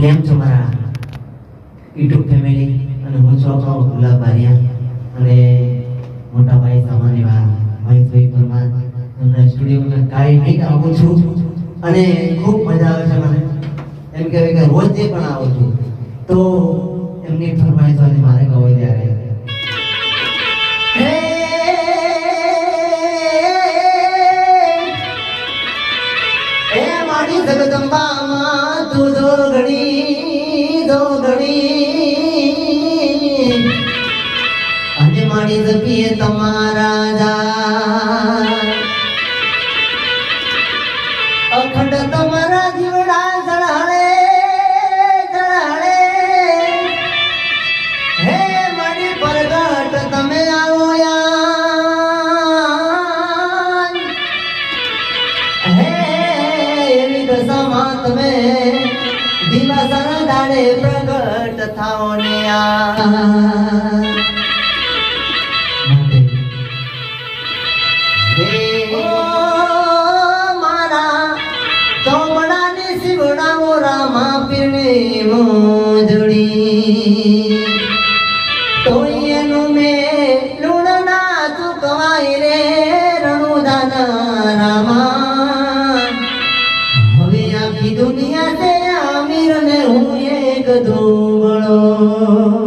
કેમ છો મારા યુટ્યુબ ફેમિલી અને હું છું આપણો ગુલાબ બારિયા. અને મોટા ભાઈ સામાન્ય મહેશભાઈ પરમાર. એમના સ્ટુડિયોમાં કાંઈ નહીં આવું છું. અને ખૂબ મજા આવે છે મને. એમ કહેવાય કે રોજ જે પણ આવું છું, તો એમની ફરમાઈશ મારે કહો ત્યારે અને પીએ તમારા જા અખંડ તમારા જીવડા જળાળે જળાળે હે મારી પરગટ, તમે આવો યાર હે એવી દશામાં તમે દિવસ દાડે પ્રગટ થાઓ ને આ દુનિયા છે આમીર ને હું એક ધૂળો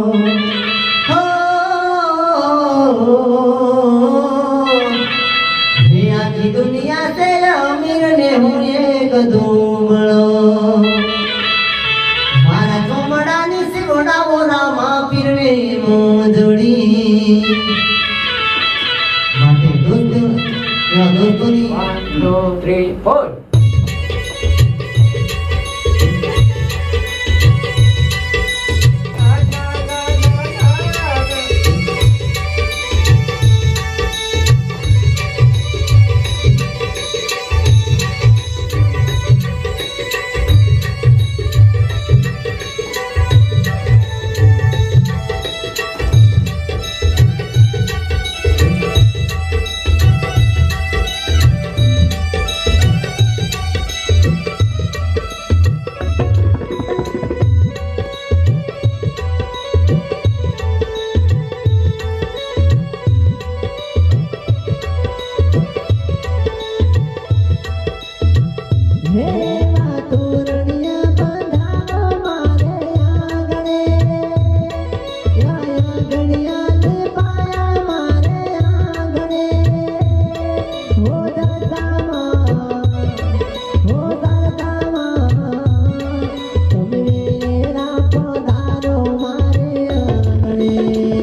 ચોમડો મારા ચોમડાની સિરોડા બોલામાં પીરવે મોજડી. માટે દોસ્ત દોસ્તોની 1 2 3 4 তোমারে